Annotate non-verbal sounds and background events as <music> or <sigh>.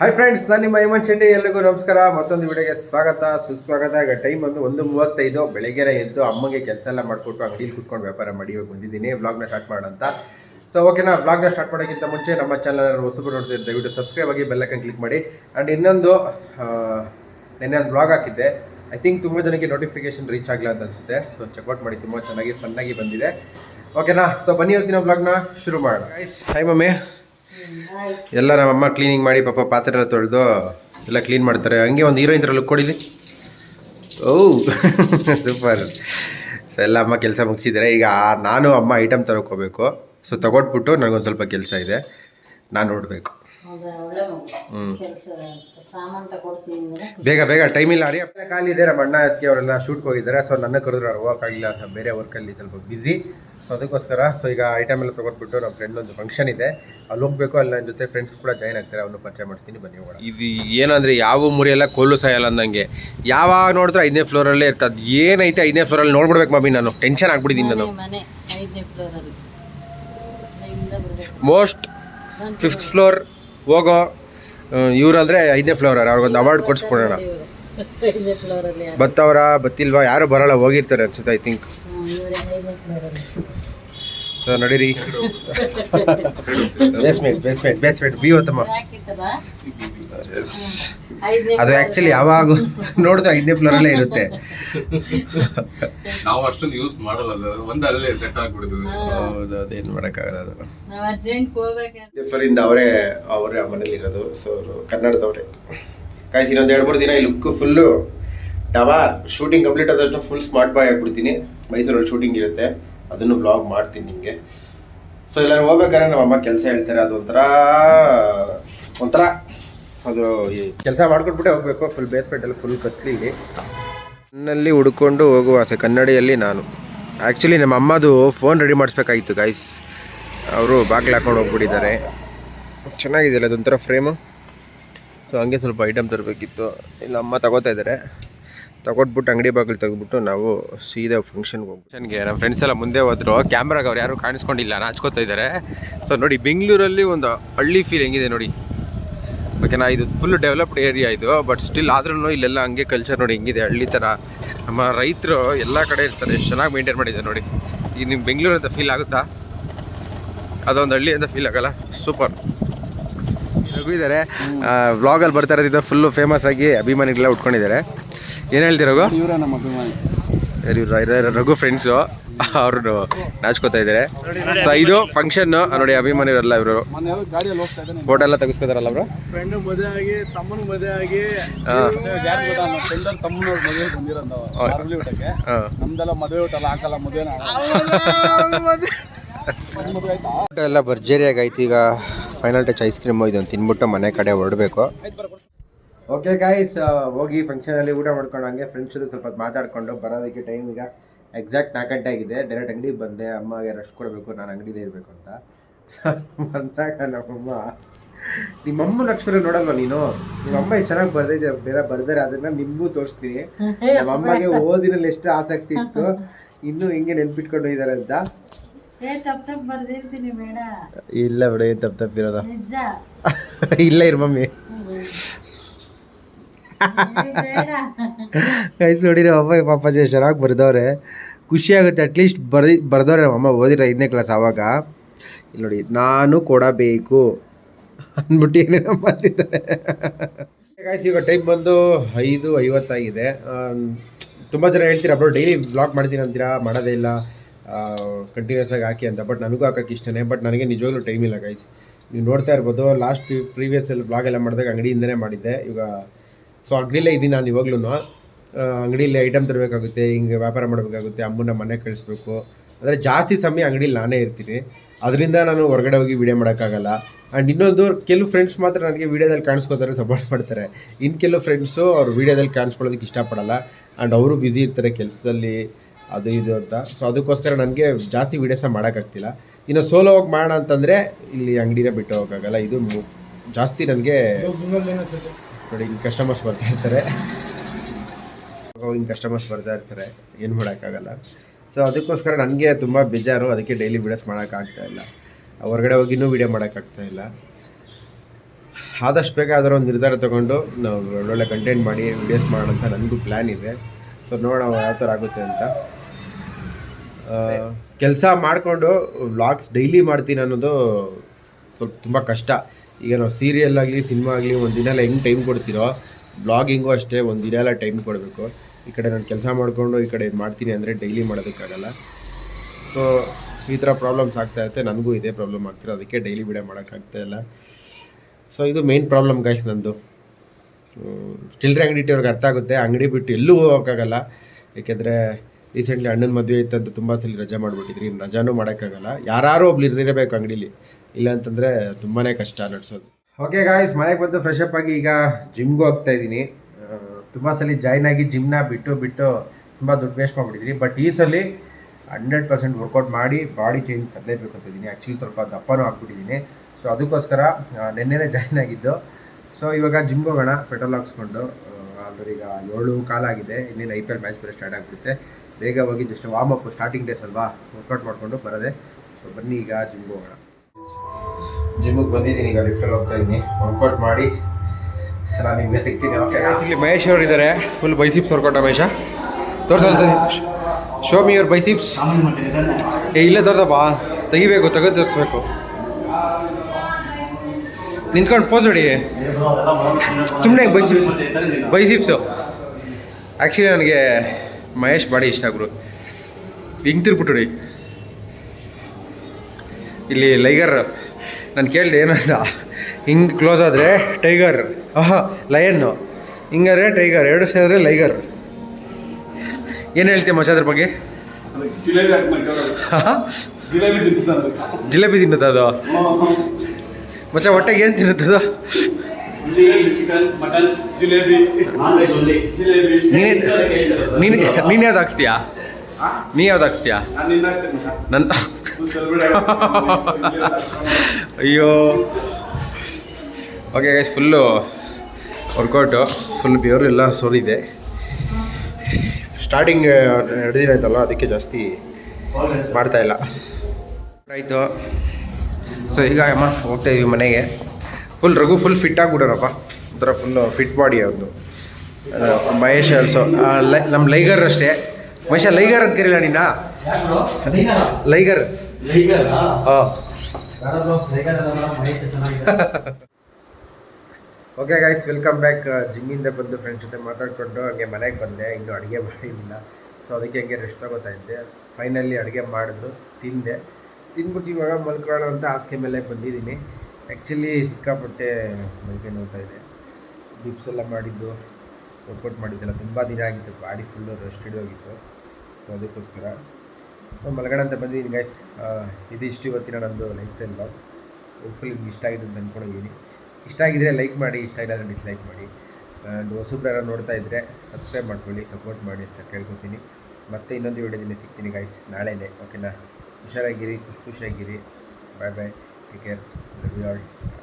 Hi friends ನಾನು ನಿಮ್ಮ ಹೇಮಂತ್ ಶೆಟ್ಟಿ ಎಲ್ರಿಗೂ ನಮಸ್ಕಾರ. ಮತ್ತೊಂದು ವಿಡಿಯೋಗೆ ಸ್ವಾಗತ. ಸುಸ್ವಾಗತ. ಈಗ ಟೈಮ್ ಬಂದು ಒಂದು ಮೂವತ್ತೈದು. ಬೆಳಗ್ಗೆ ಎದ್ದು ಅಮ್ಮಗೆ ಕೆಲಸ ಎಲ್ಲ ಮಾಡಿಕೊಟ್ಟು ಅಂಗಡಿಲಿ ಕುತ್ಕೊಂಡು ವ್ಯಾಪಾರ ಮಾಡಿ ಇವಾಗ ಬಂದಿದ್ದೀನಿ. ವ್ಲಾಗ್ನ ಸ್ಟಾರ್ಟ್ ಮಾಡೋಂತ ಸೊ ಓಕೆನಾ ವ್ಲಾಗ್ನ ಸ್ಟಾರ್ಟ್ ಮಾಡೋಕ್ಕಿಂತ ಮುಂಚೆ ನಮ್ಮ ಚಾನಲ್ ಹೊಸಬರು ನೋಡ್ತಿದ್ದೆ ದಯವಿಟ್ಟು ಸಬ್ಸ್ಕ್ರೈಬ್ ಆಗಿ ಬೆಲ್ಲೈಕನ್ ಕ್ಲಿಕ್ ಮಾಡಿ. ಆ್ಯಂಡ್ ಇನ್ನೊಂದು ನೆನ್ನೆ ಒಂದು ಬ್ಲಾಗ್ ಹಾಕಿದ್ದೆ. ಐ ಥಿಂಕ್ ತುಂಬ ಜನಕ್ಕೆ ನೋಟಿಫಿಕೇಶನ್ ರೀಚ್ ಆಗಲ್ಲ ಅಂತ ಅನಿಸುತ್ತೆ. ಸೊ ಚೆಕ್ಔಟ್ ಮಾಡಿ. ತುಂಬ ಚೆನ್ನಾಗಿ ಫನ್ನಾಗಿ ಬಂದಿದೆ. ಓಕೆನಾ ಸೊ ಬನ್ನಿ ಇವತ್ತಿನ ವ್ಲಾಗ್ನ ಶುರು ಮಾಡೋಣ. Hi mummy. ಎಲ್ಲ ನಮ್ಮಮ್ಮ ಕ್ಲೀನಿಂಗ್ ಮಾಡಿ ಪಾಪ ಪಾತ್ರೆ ಎಲ್ಲ ತೊಳೆದು ಎಲ್ಲ ಕ್ಲೀನ್ ಮಾಡ್ತಾರೆ. ಹಂಗೆ ಒಂದು ಹೀರೋಯಿನ್ ಲುಕ್ ಕೊಡಿಲಿ ಓ ಸೂಪರ್ ಸೊ ಎಲ್ಲ ಅಮ್ಮ ಕೆಲಸ ಮುಗಿಸಿದ್ದಾರೆ ಈಗ ನಾನು ಅಮ್ಮ ಐಟಮ್ ತರೋಕೆ ಹೋಗ್ಬೇಕು. ಸೊ ತಗೊಟ್ಬಿಟ್ಟು ನನಗೊಂದು ಸ್ವಲ್ಪ ಕೆಲಸ ಇದೆ. ನಾನು ನೋಡಬೇಕು. ಬೇಗ ಬೇಗ ಟೈಮ್ ಇಲ್ಲ. ರೀ ಅಪ್ಪ ಖಾಲಿ ಇದೆ ನಮ್ಮ ಅಣ್ಣ ಅದಕ್ಕೆ ಅವರೆಲ್ಲ ಶೂಟ್ಗೆ ಹೋಗಿದ್ದಾರೆ. ಸೊ ನನ್ನ ಕರೆದ್ರೆ ಅವ್ರು ಹೋಗೋಕ್ಕಾಗಿಲ್ಲ ಅಂತ ಬೇರೆ ವರ್ಕಲ್ಲಿ ಸ್ವಲ್ಪ ಬ್ಯುಸಿ ಸೊ ಅದಕ್ಕೋಸ್ಕರ ಸೊ ಈಗ ಐಟಮ್ ಎಲ್ಲ ತೊಗೊಂಡ್ಬಿಟ್ಟು ನಮ್ಮ ಫ್ರೆಂಡ್ ಒಂದು ಫಂಕ್ಷನ್ ಇದೆ. ಅಲ್ಲಿ ಹೋಗ್ಬೇಕು ಅಲ್ಲಿ ನನ್ನ ಜೊತೆ ಫ್ರೆಂಡ್ಸ್ ಕೂಡ ಜಾಯ್ನ್ ಆಗ್ತಾರೆ ಅವನು ಪರಿಚಯ ಮಾಡಿಸ್ತೀನಿ ಬನ್ನಿ ಹೋಗೋಣ. ಇದು ಏನಂದ್ರೆ ಯಾವ ಮುರಿಯಲ್ಲ ಕೋಲು ಸಾಯಲ್ಲ ಅಂದಂಗೆ. ಯಾವಾಗ ನೋಡಿದ್ರೆ ಐದನೇ ಫ್ಲೋರಲ್ಲೇ ಇರ್ತದೆ. ಏನೈತೆ ಐದನೇ ಫ್ಲೋರಲ್ಲಿ ನೋಡ್ಬಿಡ್ಬೇಕು ಮಮ್ಮಿ ನಾನು. ಟೆನ್ಷನ್ ಆಗ್ಬಿಟ್ಟಿದ್ದೀನಿ ನಾನು. ಮೋಸ್ಟ್ ಫಿಫ್ತ್ ಫ್ಲೋರ್ ಹೋಗೋ ಇವ್ರಂದ್ರೆ ಐದನೇ ಫ್ಲೋರ್ ಅವ್ರಿಗೊಂದು ಅವಾರ್ಡ್ ಕೊಡಿಸ್ಕೊಡೋಣ ಬತ್ತವ್ರ ಬತ್ತಿಲ್ವಾ ಯಾರು ಬರಲ್ಲ ಹೋಗಿರ್ತಾರೆ ಅನ್ಸುತ್ತೆ ಐ ಥಿಂಕ್ ಸೊ ನಡೀರಿ. ಬೇಸ್ಮೆಂಟ್ ಬೇಸ್ಮೆಂಟ್ ಬೇಸ್ಮೆಂಟ್ ಬಿ ಹೊತ್ತಮ್ಮ ಹಾಕಿತ್ತಲ್ಲ ಅದು ಆಕ್ಚುಲಿ ಯಾವಾಗ ನೋಡಿದ್ರೆ ಐದನೇ ಫ್ಲರಲ್ಲೇ ಇರುತ್ತೆ. ನಾವು ಅಷ್ಟೊಂದು ಯೂಸ್ ಮಾಡಲ್ಲ ಒಂದು ಅಲ್ಲೇ ಸೆಟ್ ಆಗ್ಬಿಡ್ತದೆ. ಹೌದು ಅದೇನು ಮಾಡೋಕ್ಕಾಗಲ್ಲ ಅದು. ಫ್ಲೋರಿಂದ ಅವರೇ ಅವರೇ ಮನೇಲಿ ಇರೋದು ಸೊ ಅವರು ಕನ್ನಡದವರೇ. ಕಾಯ್ಸಿ ಇನ್ನೊಂದು ಎರಡು, ಮೂರು ದಿನ ಈ ಲುಕ್ ಫುಲ್ಲು ಡವಾರ್ ಶೂಟಿಂಗ್ ಕಂಪ್ಲೀಟ್ ಆದಷ್ಟು ಫುಲ್ ಸ್ಮಾರ್ಟ್ ಬಾಯ್ ಆಗಿಬಿಡ್ತೀನಿ. ಮೈಸೂರಲ್ಲಿ ಶೂಟಿಂಗ್ ಇರುತ್ತೆ. ಅದನ್ನು ಬ್ಲಾಗ್ ಮಾಡ್ತೀನಿ ನಿಮಗೆ. ಸೊ ಎಲ್ಲರೂ ಹೋಗ್ಬೇಕಾದ್ರೆ ನಮ್ಮ ಅಮ್ಮ ಕೆಲಸ ಹೇಳ್ತಾರೆ, ಅದು ಒಂಥರ ಒಂಥರ, ಅದು ಕೆಲಸ ಮಾಡ್ಕೊಟ್ಬಿಟ್ಟೆ ಹೋಗ್ಬೇಕು ಫುಲ್ ಬೇಸ್ಮೆಂಟ್ ಎಲ್ಲ ಫುಲ್ ಕತ್ಲಿಲಿ ನನ್ನಲ್ಲಿ ಹುಡ್ಕೊಂಡು ಹೋಗುವ ಆಸೆ, ಕನ್ನಡಿಯಲ್ಲಿ ನಾನು. ಆ್ಯಕ್ಚುಲಿ ನಮ್ಮ ಅಮ್ಮದು ಫೋನ್ ರೆಡಿ ಮಾಡಿಸ್ಬೇಕಾಗಿತ್ತು ಗೈಸ್ ಅವರು ಬಾಗಿಲು ಹಾಕೊಂಡು ಹೋಗ್ಬಿಟ್ಟಿದ್ದಾರೆ. ಚೆನ್ನಾಗಿದೆಯಲ್ಲ ಅದೊಂಥರ ಫ್ರೇಮು ಸೊ ಹಂಗೆ ಸ್ವಲ್ಪ ಐಟಮ್ ತರಬೇಕಿತ್ತು. ಇಲ್ಲ, ಅಮ್ಮ ತಗೋತಾ ಇದ್ದಾರೆ ತಗೊಟ್ಬಿಟ್ಟು ಅಂಗಡಿ ಬಾಗಿಲು ತೆಗೆದ್ಬಿಟ್ಟು ನಾವು ಸೀದಾ ಫಂಕ್ಷನ್ಗೆ ಹೋಗಿ ಫಂಕ್ಷನ್ಗೆ ನಮ್ಮ ಫ್ರೆಂಡ್ಸ್ ಎಲ್ಲ ಮುಂದೆ ಹೋದ್ರು. ಕ್ಯಾಮ್ರಾಗೆ ಅವ್ರು ಯಾರು ಕಾಣಿಸ್ಕೊಂಡಿಲ್ಲ, ನಾಚ್ಕೋತಾ ಇದ್ದಾರೆ ಸೊ ನೋಡಿ, ಬೆಂಗಳೂರಲ್ಲಿ ಒಂದು ಹಳ್ಳಿ ಫೀಲ್ ಹೆಂಗಿದೆ ನೋಡಿ. ಓಕೆನಾ ಇದು ಫುಲ್ ಡೆವಲಪ್ಡ್ ಏರಿಯಾ ಇದು ಬಟ್ ಸ್ಟಿಲ್ ಆದ್ರೂ ಇಲ್ಲೆಲ್ಲ ಹಂಗೆ ಕಲ್ಚರ್ ನೋಡಿ ಹೆಂಗಿದೆ. ಹಳ್ಳಿ ಥರ ನಮ್ಮ ರೈತರು ಎಲ್ಲ ಕಡೆ ಇರ್ತಾರೆ, ಎಷ್ಟು ಚೆನ್ನಾಗಿ ಮೇಂಟೈನ್ ಮಾಡಿದ್ದಾರೆ ನೋಡಿ. ಈಗ ನಿಮ್ಗೆ ಬೆಂಗಳೂರು ಅಂತ ಫೀಲ್ ಆಗುತ್ತಾ? ಅದೊಂದು ಹಳ್ಳಿ ಅಂತ ಫೀಲ್ ಆಗಲ್ಲ? ಸೂಪರ್ ರಘು ಇದ್ದಾರೆ ವ್ಲಾಗಲ್ಲಿ ಬರ್ತಾ ಇರೋದಿದ್ದ ಫುಲ್ಲು ಫೇಮಸ್ ಆಗಿ ಅಭಿಮಾನಿಗಳೆಲ್ಲ ಉಟ್ಕೊಂಡಿದ್ದಾರೆ. ಏನು ಹೇಳ್ತೀರ ರಘು? ಇವರ ನಮ್ಮ ಅಭಿಮಾನಿ. ಇವ್ರು ರಘು ಫ್ರೆಂಡ್ಸು ಅವ್ರು ನಾಚ್ಕೋತಾ ಇದ್ದಾರೆ. ಸೊ ಇದು ಫಂಕ್ಷನ್ ನೋಡಿ ಅಭಿಮಾನಿರಲ್ಲ ಇವರು. ಫೋಟೋ ಎಲ್ಲ ತೆಗಿಸ್ಕೋತಾರಲ್ಲ ಅವರು ಫ್ರೆಂಡ್ ಮದುವೆ ಆಗಿ ತಮ್ಮನ ಮದುವೆ ಆಗಿ ತಮ್ಮನವ್ರ ಮದುವೆ ಬಂದಿರೋದು. ಅರಳಿ ಊಟಕ್ಕೆ ಹಾಂ. ನಮ್ದೆಲ್ಲ ಮದುವೆ ಊಟ ಎಲ್ಲ ಹಾಕಲ್ಲ ಮದುವೆ. ಎಲ್ಲ ಈಗ. ಫೈನಲ್ ಟಚ್ ಐಸ್ ಕ್ರೀಮು ಇದನ್ನು ತಿನ್ಬಿಟ್ಟು ಮನೆ ಕಡೆ ಹೊರಡಬೇಕು. ಓಕೆ ಗಾಯ್ಸ್ ಹೋಗಿ ಫಂಕ್ಷನಲ್ಲಿ ಊಟ ಮಾಡ್ಕೊಂಡು ಹಂಗೆ ಫ್ರೆಂಡ್ಸ್ ಜೊತೆ ಸ್ವಲ್ಪ ಮಾತಾಡ್ಕೊಂಡು ಬರೋದಕ್ಕೆ ಟೈಮ್ ಈಗ ಎಕ್ಸಾಕ್ಟ್ ನಾಲ್ಕು ಗಂಟೆ ಆಗಿದೆ. ಡೈರೆಕ್ಟ್ ಅಂಗಡಿಗೆ ಬಂದೆ. ಅಮ್ಮಗೆ ರೆಸ್ಟ್ ಕೊಡಬೇಕು ನಾನು ಅಂಗಡಿಲೇ ಇರಬೇಕು ಅಂತ. <laughs> ಬಂದಾಗ ನಮ್ಮಮ್ಮ ನಿಮ್ಮಮ್ಮ ಲಕ್ಷ್ಮಿ ನೋಡಲ್ವ ನೀನು? ನಿಮ್ಮಮ್ಮ ಎಷ್ಟು ಚೆನ್ನಾಗಿ ಬರ್ದಿದ್ದೆ ಬೇರೆ ಬರ್ದಾರೆ ಅದನ್ನ ನಿಮಗೂ ತೋರಿಸ್ತೀನಿ. <laughs> ನಮ್ಮಮ್ಮಗೆ ಓದಿನಲ್ಲಿ ಎಷ್ಟು ಆಸಕ್ತಿ ಇತ್ತು. <laughs> ಇನ್ನೂ ಹಿಂಗೆ ನೆನ್ಪಿಟ್ಕೊಂಡು ಇದ್ದಾರೆ ಅಂತ. ಇಲ್ಲ ಬಿಡ ಏನ್ ತಪ್ಪು ತಪ್ಪಿರೋದು ನಿಜ. <laughs> ಇಲ್ಲ ಇರ್ ಮಮ್ಮಿ. ಕೈಸ್ ನೋಡಿರಿ ಅಮ್ಮ ಪಾಪ ಚೆನ್ನಾಗಿ ಬರ್ದವ್ರೆ. ಖುಷಿ ಆಗುತ್ತೆ ಅಟ್ಲೀಸ್ಟ್ ಬರ್ದಿ ಬರ್ದವ್ರೆ ನಮ್ಮ ಅಮ್ಮ ಓದಿರ ಐದನೇ ಕ್ಲಾಸ್ ಆವಾಗ. ಇಲ್ಲಿ ನೋಡಿ ನಾನು ಕೊಡಬೇಕು ಅಂದ್ಬಿಟ್ಟು ಏನೇನೋ ಮಾಡ್ತಿದ್ದಾರೆ ಗಾಯ್ಸ್ ಈಗ ಟೈಮ್ ಬಂದು ಐದು ಐವತ್ತಾಗಿದೆ. ತುಂಬ ಜನ ಹೇಳ್ತೀರಾ ಬ್ರೋ ಡೈಲಿ ಬ್ಲಾಗ್ ಮಾಡ್ತೀನಿ ಅಂತೀರಾ? ಮಾಡೋದೇ ಇಲ್ಲ. ಕಂಟಿನ್ಯೂಸ್ ಆಗಿ ಹಾಕಿ ಅಂತ. ಬಟ್ ನನಗೂ ಹಾಕಕ್ಕೆ ಇಷ್ಟನೇ. ಬಟ್ ನನಗೆ ನಿಜವಾಗ್ಲೂ ಟೈಮ್ ಇಲ್ಲ ಗೈಸ್ ನೀವು ನೋಡ್ತಾ ಇರ್ಬೋದು ಲಾಸ್ಟ್ ಪ್ರೀವಿಯಸ್ ಅಲ್ಲಿ ಬ್ಲಾಗ್ ಎಲ್ಲ ಮಾಡಿದಾಗ ಅಂಗಡಿಯಿಂದನೇ ಮಾಡಿದ್ದೆ. ಈಗ ಸೊ ಅಂಗಡಿಲೇ ಇದ್ದೀನಿ ನಾನು ಇವಾಗ್ಲೂ ಅಂಗಡಿಯಲ್ಲಿ ಐಟಮ್ ತರಬೇಕಾಗುತ್ತೆ, ಹಿಂಗೆ ವ್ಯಾಪಾರ ಮಾಡಬೇಕಾಗುತ್ತೆ ಅಮ್ಮನ ಮನೆ ಕಳಿಸ್ಬೇಕು. ಅಂದರೆ ಜಾಸ್ತಿ ಸಮಯ ಅಂಗಡಿಲಿ ನಾನೇ ಇರ್ತೀನಿ. ಅದರಿಂದ ನಾನು ಹೊರಗಡೆ ಹೋಗಿ ವೀಡಿಯೋ ಮಾಡೋಕ್ಕಾಗಲ್ಲ. ಆ್ಯಂಡ್ ಇನ್ನೊಂದು, ಕೆಲವು ಫ್ರೆಂಡ್ಸ್ ಮಾತ್ರ ನನಗೆ ವೀಡಿಯೋದಲ್ಲಿ ಕಾಣಿಸ್ಕೋತಾರೆ ಸಪೋರ್ಟ್ ಮಾಡ್ತಾರೆ. ಇನ್ನು ಕೆಲವು ಫ್ರೆಂಡ್ಸು ಅವ್ರು ವೀಡಿಯೋದಲ್ಲಿ ಕಾಣಿಸ್ಕೊಳ್ಳೋದಕ್ಕೆ ಇಷ್ಟಪಡಲ್ಲ. ಆ್ಯಂಡ್ ಅವರು ಬ್ಯುಸಿ ಇರ್ತಾರೆ ಕೆಲಸದಲ್ಲಿ. ಅದು ಇದು ಅಂತ. ಸೊ ಅದಕ್ಕೋಸ್ಕರ ನನಗೆ ಜಾಸ್ತಿ ವೀಡಿಯೋಸ್ನ ಮಾಡೋಕ್ಕಾಗ್ತಿಲ್ಲ. ಇನ್ನು ಸೋಲೋ ಹೋಗಿ ಮಾಡೋಣ ಅಂತಂದರೆ ಇಲ್ಲಿ ಅಂಗಡಿನ ಬಿಟ್ಟು ಹೋಗೋಕ್ಕಾಗಲ್ಲ. ಇದು ಜಾಸ್ತಿ ನನಗೆ ನೋಡಿ ಇಲ್ಲಿ ಕಸ್ಟಮರ್ಸ್ ಬರ್ತಾ ಇರ್ತಾರೆ. ಹಿಂಗೆ ಕಸ್ಟಮರ್ಸ್ ಬರ್ತಾ ಇರ್ತಾರೆ. ಏನು ಮಾಡೋಕ್ಕಾಗಲ್ಲ. ಸೊ ಅದಕ್ಕೋಸ್ಕರ ನನಗೆ ತುಂಬ ಬೇಜಾರು. ಅದಕ್ಕೆ ಡೈಲಿ ವೀಡಿಯೋಸ್ ಮಾಡೋಕ್ಕಾಗ್ತಾ ಇಲ್ಲ. ಹೊರಗಡೆ ಹೋಗಿ ಇನ್ನೂ ವೀಡಿಯೋ ಮಾಡೋಕ್ಕಾಗ್ತಾ ಇಲ್ಲ. ಆದಷ್ಟು ಬೇಗ ಅದರ ಒಂದು ನಿರ್ಧಾರ ತೊಗೊಂಡು ನಾವು ಒಳ್ಳೊಳ್ಳೆ ಕಂಟೆಂಟ್ ಮಾಡಿ ವೀಡಿಯೋಸ್ ಅಂತ ನನಗೂ ಪ್ಲ್ಯಾನ್ ಇದೆ. ಸೊ ನೋಡೋಣ ಯಾವ ಥರ ಆಗುತ್ತೆ ಅಂತ. ಕೆಲಸ ಮಾಡಿಕೊಂಡು ವ್ಲಾಗ್ಸ್ ಡೈಲಿ ಮಾಡ್ತೀನಿ ಅನ್ನೋದು ಸ್ವಲ್ಪ ತುಂಬ ಕಷ್ಟ. ಈಗ ನಾವು ಸೀರಿಯಲ್ ಆಗಲಿ ಸಿನಿಮಾ ಆಗಲಿ ಒಂದು ದಿನ ಎಲ್ಲ ಹೆಂಗೆ ಟೈಮ್ ಕೊಡ್ತೀರೋ ಬ್ಲಾಗಿಂಗು ಅಷ್ಟೇ ಒಂದು ದಿನ ಎಲ್ಲ ಟೈಮ್ ಕೊಡಬೇಕು. ಈ ಕಡೆ ನಾನು ಕೆಲಸ ಮಾಡಿಕೊಂಡು ಈ ಕಡೆ ಮಾಡ್ತೀನಿ ಅಂದರೆ ಡೈಲಿ ಮಾಡೋದಕ್ಕಾಗಲ್ಲ. ಸೊ ಈ ಥರ ಪ್ರಾಬ್ಲಮ್ಸ್ ಆಗ್ತಾ ಇರುತ್ತೆ. ನನಗೂ ಇದೇ ಪ್ರಾಬ್ಲಮ್ ಆಗ್ತಿರೋ ಅದಕ್ಕೆ ಡೈಲಿ ವಿಡಿಯೋ ಮಾಡೋಕ್ಕಾಗ್ತಾ ಇಲ್ಲ. ಸೊ ಇದು ಮೇನ್ ಪ್ರಾಬ್ಲಮ್ ಗಾಯ್ಸ್ ನಂದು. ಚಿಲ್ಡ್ರೆ ಅಂಗಡಿ ಇಟ್ಟವ್ರಿಗೆ ಅರ್ಥ ಆಗುತ್ತೆ. ಅಂಗಡಿ ಬಿಟ್ಟು ಎಲ್ಲೂ ಹೋಗೋಕ್ಕಾಗಲ್ಲ. ಏಕೆಂದರೆ ರೀಸೆಂಟ್ಲಿ ಅಣ್ಣನ ಮದುವೆ ಇತ್ತು ತುಂಬ ಸಲ ರಜಾ ಮಾಡಿಬಿಟ್ಟಿದ್ರಿ. ಇನ್ನು ರಜಾನೂ ಮಾಡೋಕ್ಕಾಗಲ್ಲ. ಯಾರು ಇರಬೇಕು ಅಂಗಡೀಲಿ. ಇಲ್ಲ ಅಂತಂದರೆ ತುಂಬಾ ಕಷ್ಟ ನಡೆಸೋದು ಓಕೆ ಗಾಯ್ಸ್ ಮನೆಗೆ ಬಂದು ಫ್ರೆಶ್ ಅಪ್ ಆಗಿ ಈಗ ಜಿಮ್ಗೆ ಹೋಗ್ತಾ ಇದ್ದೀನಿ. ತುಂಬ ಸಲ ಜಾಯ್ನ್ ಆಗಿ ಜಿಮ್ನ ಬಿಟ್ಟು ಬಿಟ್ಟು ತುಂಬ ದುಡ್ಡು ವೇಸ್ಟ್ ಮಾಡಿಬಿಟ್ಟಿದ್ದೀನಿ. ಬಟ್ ಈ ಸಲ ಹಂಡ್ರೆಡ್ ಪರ್ಸೆಂಟ್ ವರ್ಕೌಟ್ ಮಾಡಿ ಬಾಡಿ ಚೇಂಜ್ ತರಲೇಬೇಕು ಅಂತ ಇದ್ದೀನಿ. ಆ್ಯಕ್ಚುಲಿ ಸ್ವಲ್ಪ ದಪ್ಪನೂ ಹಾಕ್ಬಿಟ್ಟಿದ್ದೀನಿ ಸೊ ಅದಕ್ಕೋಸ್ಕರ ನೆನ್ನೆನೇ ಜಾಯ್ನ್ ಆಗಿದ್ದು. ಸೊ ಇವಾಗ ಜಿಮ್ಗೆ ಹೋಗೋಣ ಪೆಟ್ರೋಲ್ ಹಾಕ್ಸ್ಕೊಂಡು. ಆಲ್ರೆಡಿ ಈಗ ಏಳು ಕಾಲಾಗಿದೆ. ಇನ್ನೇನು ಐ ಪಿ ಎಲ್ ಮ್ಯಾಚ್ ಬೇರೆ ಸ್ಟಾರ್ಟ್ ಆಗಿಬಿಡುತ್ತೆ. ಬೇಗ ಹೋಗಿ just warm up starting days ಅಲ್ವಾ? ವರ್ಕೌಟ್ ಮಾಡಿಕೊಂಡು ಬರೋದೆ. ಸೊ ಬನ್ನಿ ಈಗ ಜಿಮ್ ಹೋಗೋಣ. ಜಿಮ್ಗೆ ಬಂದಿದ್ದೀನಿ ಈಗ ಲಿಫ್ಟಲ್ಲಿ ಹೋಗ್ತಾ ಇದ್ದೀನಿ. ವರ್ಕೌಟ್ ಮಾಡಿ. ನಾನು ನಿಮಗೆ ಸಿಗ್ತೀನಿ ಓಕೆ ಇಲ್ಲಿ ಮಹೇಶ್ ಅವರು ಇದ್ದಾರೆ full biceps workout Mahesh ತೋರ್ಸಲ್ಲ sir? Show me your biceps ಏ ಇಲ್ಲೇ ತೋರ್ಸಪ್ಪ. ತೆಗಿಬೇಕು ತೆಗೆದು ತೋರಿಸ್ಬೇಕು. ನಿಂತ್ಕೊಂಡು ಪೋಸ್ ಹೊಡಿ ಸುಮ್ಮನೆ ಬೈಸಿಪ್ಸ್ ಬೈಸಿಪ್ಸು ಆ್ಯಕ್ಚುಲಿ ನನಗೆ ಮಹೇಶ್ ಬಾಡಿ ಇಷ್ಟ ಗುರು. ಹಿಂಗೆ ತಿರ್ಬಿಟ್ಟು ಇಲ್ಲಿ ಲೈಗರ್ ನಾನು ಕೇಳಿದೆ ಏನಂತ ಹಿಂಗೆ ಕ್ಲೋಸ್ ಆದರೆ ಟೈಗರ್ ಆಹಾ ಲಯನ್ನು ಹಿಂಗಾದ್ರೆ ಟೈಗರ್ ಎರಡು ಸೇರಿದ್ರೆ ಲೈಗರ್. ಏನು ಹೇಳ್ತೀಯ ಮಚ್ಚ ಅದ್ರ ಬಗ್ಗೆ? ಜಿಲೇಬಿ ತಿನ್ನುತ್ತದು ಮಚ್ಚ ಹೊಟ್ಟೆಗೆ ಏನು ತಿನ್ನುತ್ತದು ಚಿಕನ್ ಮಟನ್ ಜಿಲೇಬಿ ಜಿಲೇಬಿ. ನೀನು ನೀನು ನೀನು ಯಾವ್ದು ಹಾಕ್ಸ್ತೀಯಾ? ನೀ ಯಾವ್ದು ಹಾಕ್ಸ್ತೀಯಾ? ನಾನು ನಿನ್ನ ಅಯ್ಯೋ. Okay guys full workout full ಬೆವರೆಲ್ಲ ಸೋರಿದೆ. ಸ್ಟಾರ್ಟಿಂಗ್ ಎರಡು ದಿನ ಆಯ್ತಲ್ಲ ಅದಕ್ಕೆ ಜಾಸ್ತಿ ಮಾಡ್ತಾ ಇಲ್ಲ. ಆಯಿತು. ಸೊ ಈಗ ಅಮ್ಮ ಹೋಗ್ತಾ ಇದೀವಿ ಮನೆಗೆ. ಫುಲ್ ರಘು ಫುಲ್ ಫಿಟ್ ಆಗಿಬಿಡೋರಪ್ಪ. ಒಂಥರ ಫುಲ್ ಫಿಟ್ ಬಾಡಿ ಅವ್ರದ್ದು ಮಹೇಶ್ ಆಲ್ಸೋ ನಮ್ಮ ಲೈಗರ್ ಅಷ್ಟೇ. ಮಹೇಶ, ಲೈಗರ್ ಅಂತ ಕರೀಲ ನೀನಾ Liger. Okay guys welcome back ಜಿಮ್ಮಿಂದ ಬಂದು ಫ್ರೆಂಡ್ಸ್ ಜೊತೆ ಮಾತಾಡಿಕೊಂಡು ಹಂಗೆ ಮನೆಗೆ ಬಂದೆ. ಇನ್ನೂ ಅಡುಗೆ ಮಾಡಿರಲಿಲ್ಲ ಸೊ ಅದಕ್ಕೆ ಹಂಗೆ ರೆಸ್ಟ್ ತಗೋತಾ ಇದ್ದೆ. ಫೈನಲಿ ಅಡುಗೆ ಮಾಡಿದ್ರು, ತಿಂದೆ. ತಿಂದ್ಬಿಟ್ಟು ಇವಾಗ ಮಲ್ಕೊಳ್ಳೋಣ ಅಂತ ಹಾಸಿಗೆ ಮೇಲೆ ಬಂದಿದ್ದೀನಿ. ಆ್ಯಕ್ಚುಲಿ ಸಿಕ್ಕಾಪಟ್ಟೆ ಮೈಕೈ ನೋಡ್ತಾ ಇದೆ ಡಿಪ್ಸ್ ಎಲ್ಲ ಮಾಡಿದ್ದು ವರ್ಕೌಟ್ ಮಾಡಿದ್ದೆಲ್ಲ ತುಂಬ ದಿನ ಆಗಿತ್ತು, ಬಾಡಿ ಫುಲ್ಲು ರೆಸ್ಟೆಡ್ ಹೋಗಿತ್ತು ಸೊ ಅದಕ್ಕೋಸ್ಕರ. ಸೊ ಮಲ್ಗೋಣ ಅಂತ ಬಂದಿದ್ದೀನಿ ಗೈಸ್ ಇದಿಷ್ಟು ಇವತ್ತಿನ ನಂದು ಲೈಫ್ ಸ್ಟೈಲ್ ಬ್ಲಾಗ್ ಹೋಪ್ಫುಲಿ ನಿಮ್ಗೆ ಇಷ್ಟ ಆಗಿದೆ ಅಂತ ಅಂದ್ಕೊಂಡಿದ್ದೀನಿ ಇಷ್ಟ ಆಗಿದ್ರೆ ಲೈಕ್ ಮಾಡಿ, ಇಷ್ಟ ಅಂದರೆ ಡಿಸ್ಲೈಕ್ ಮಾಡಿ. ಹೊಸಬ್ರು ನೋಡ್ತಾ ಇದ್ದರೆ ಸಬ್ಸ್ಕ್ರೈಬ್ ಮಾಡ್ಕೊಳ್ಳಿ ಸಪೋರ್ಟ್ ಮಾಡಿ ಅಂತ ಕೇಳ್ಕೊತೀನಿ. ಮತ್ತೆ ಇನ್ನೊಂದು ವಿಡಿಯೋದಲ್ಲಿ ಸಿಗ್ತೀನಿ ಗೈಸ್ ನಾಳೆನೇ ಓಕೆನಾ ಹುಷಾರಾಗಿರಿ, ಖುಷಿ ಖುಷಿಯಾಗಿರಿ. ಬಾಯ್ ಬಾಯ್ Take care. Love you all.